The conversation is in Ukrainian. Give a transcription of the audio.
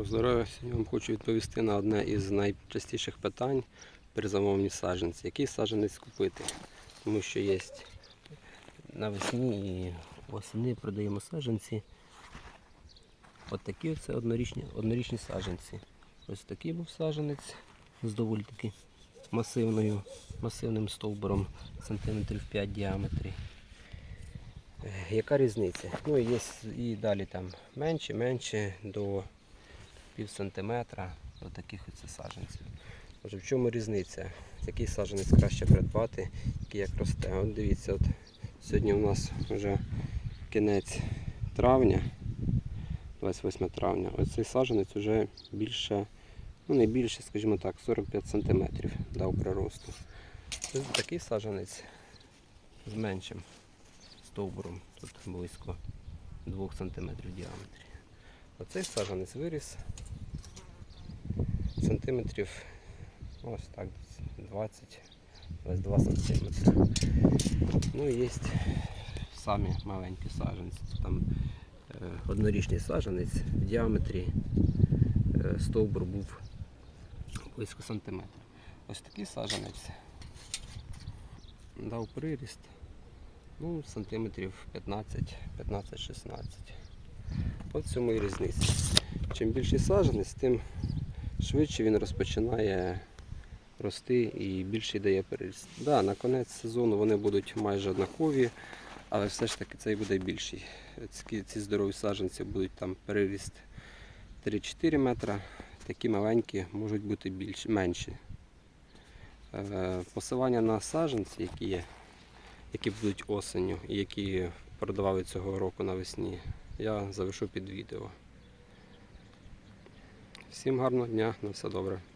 Доброго здоров'я. Сьогодні вам хочу відповісти на одне із найчастіших питань при замовленні саджанці. Який саджанець купити? Тому що є навесні і восени продаємо саджанці. От такі це однорічні, однорічні саджанці. Ось такий був саджанець з доволі таки масивною, масивним стовбуром сантиметрів 5 в діаметрі. Е, Яка різниця? Ну, є і далі там менше, менше до пів сантиметра до таких оце саджанців. Отже, в чому різниця? Який саджанець краще придбати, який як росте. От дивіться, от сьогодні у нас вже кінець травня, 28 травня. Оцей саджанець вже більше, ну не більше, скажімо так, 45 сантиметрів дав приросту. Ось такий саджанець з меншим стовбуром, тут близько 2 см в діаметрі. Оцей саджанець виріс сантиметрів ось так, 20 22 сантиметри. Ну і є самі маленькі саджанці. Там е, однорічний саджанець в діаметрі е, стовбур був близько сантиметра. Ось такий саджанець дав приріст ну, сантиметрів 15-16. От в цьому і різниця. Чим більший саджанець, тим швидше він розпочинає рости і більший дає переріст. Да, на кінець сезону вони будуть майже однакові, але все ж таки цей буде більший. Ці, ці здорові саджанці будуть там переріст 3-4 метра, такі маленькі можуть бути більш, менші. Е, Посилання на саджанці, які є, які будуть осенню і які продавали цього року навесні, я завершу під відео. Всім гарного дня, на все добре.